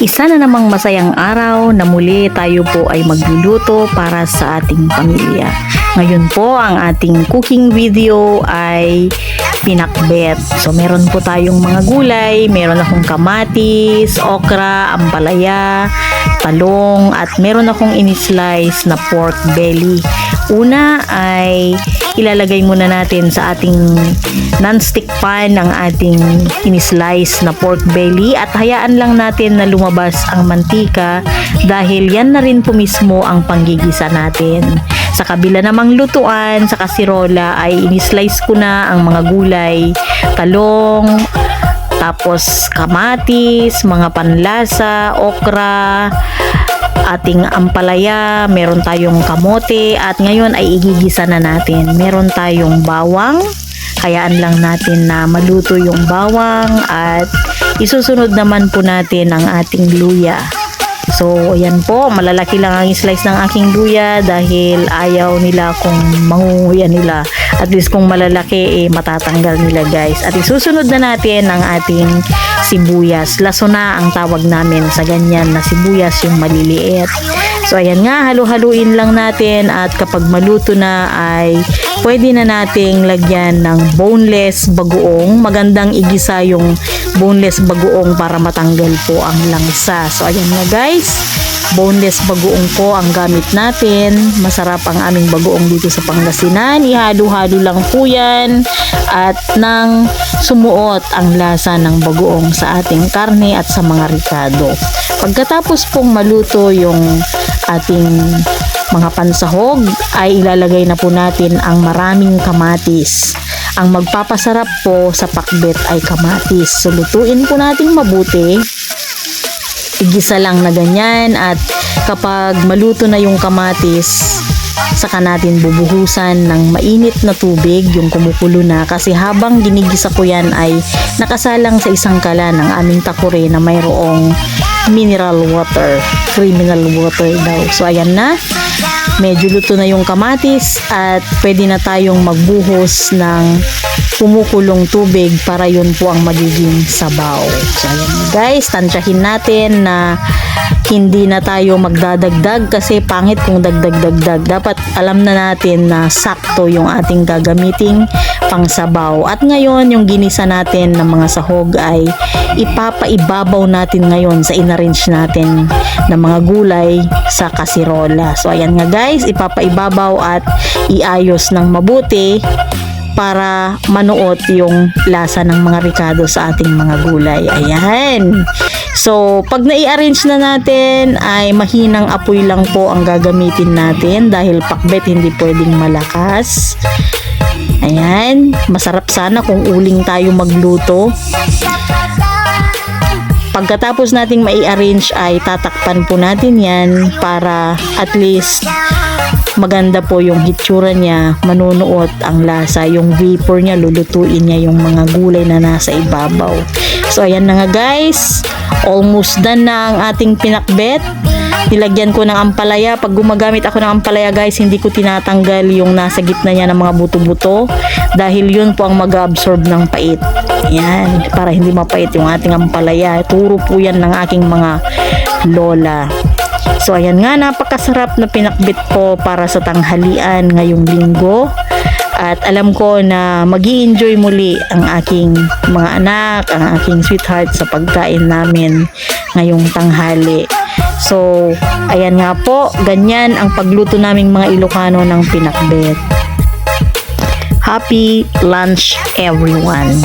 Isa na namang masayang araw na muli tayo po ay magluluto para sa ating pamilya. Ngayon po ang ating cooking video ay pinakbet. So meron po tayong mga gulay, meron akong kamatis, okra, ampalaya, talong at meron akong in-slice na pork belly. Una ay ilalagay muna natin sa ating non-stick pan ang ating in-slice na pork belly at hayaan lang natin na lumabas ang mantika dahil yan na rin po mismo ang panggigisa natin. Sa kabila namang lutuan, sa kasirola ay in-slice ko na ang mga gulay, talong, tapos kamatis, mga panlasa, okra, ating ampalaya, meron tayong kamote at ngayon ay igigisa na natin. Meron tayong bawang, hayaan lang natin na maluto yung bawang at isusunod naman po natin ang ating luya. So, ayan po, malalaki lang ang slice ng aking luya dahil ayaw nila kung mangunguya nila. At least kung malalaki, eh, matatanggal nila guys. At isusunod na natin ang ating sibuyas. Laso na ang tawag namin sa ganyan na sibuyas yung maliliit. So, ayan nga, halu-haluin lang natin at kapag maluto na ay pwede na nating lagyan ng boneless bagoong. Magandang igisa yung boneless bagoong para matanggal po ang langsa. So, ayan nga guys boneless bagoong po ang gamit natin. Masarap ang aming bagoong dito sa Pangasinan. Ihalo-halo lang po yan at nang sumuot ang lasa ng bagoong sa ating karne at sa mga ricado. Pagkatapos pong maluto yung ating mga pansahog ay ilalagay na po natin ang maraming kamatis. Ang magpapasarap po sa pakbet ay kamatis. So lutuin po natin mabuti igisa lang na ganyan at kapag maluto na yung kamatis saka natin bubuhusan ng mainit na tubig yung kumukulo na. Kasi habang ginigisa ko yan ay nakasalang sa isang kala ng aming takure na mayroong mineral water criminal water daw. So ayan na. Medyo luto na yung kamatis at pwede na tayong magbuhos ng kumukulong tubig para yun po ang magiging sabaw. So ayan. Guys, tansyahin natin na hindi na tayo magdadagdag kasi pangit kung dagdag-dagdag. Dapat alam na natin na sakto yung ating gagamiting pangsabaw. At ngayon, yung ginisa natin ng mga sahog ay ipapaibabaw natin ngayon sa inarrange natin ng mga gulay sa kasirola. So ayan nga guys, ipapaibabaw at iayos ng mabuti para manuot yung lasa ng mga ricado sa ating mga gulay. Ayan. So, pag nai-arrange na natin ay mahinang apoy lang po ang gagamitin natin dahil pakbet hindi pwedeng malakas. Ayan. Masarap sana kung uling tayo magluto. Pagkatapos nating mai-arrange ay tatakpan po natin yan para at least maganda po yung hitsura niya, manunuot ang lasa, yung vapor niya, lulutuin niya yung mga gulay na nasa ibabaw. So ayan na nga guys, almost done na ang ating pinakbet. Nilagyan ko ng ampalaya. Pag gumagamit ako ng ampalaya guys, hindi ko tinatanggal yung nasa gitna niya ng mga buto-buto dahil yun po ang mag-absorb ng pait. Yan, para hindi mapait yung ating ampalaya. Turo po yan ng aking mga lola. So ayan nga, napakasarap na pinakbit ko para sa tanghalian ngayong linggo. At alam ko na mag enjoy muli ang aking mga anak, ang aking sweetheart sa pagkain namin ngayong tanghali. So, ayan nga po, ganyan ang pagluto naming mga Ilocano ng pinakbet. Happy lunch everyone!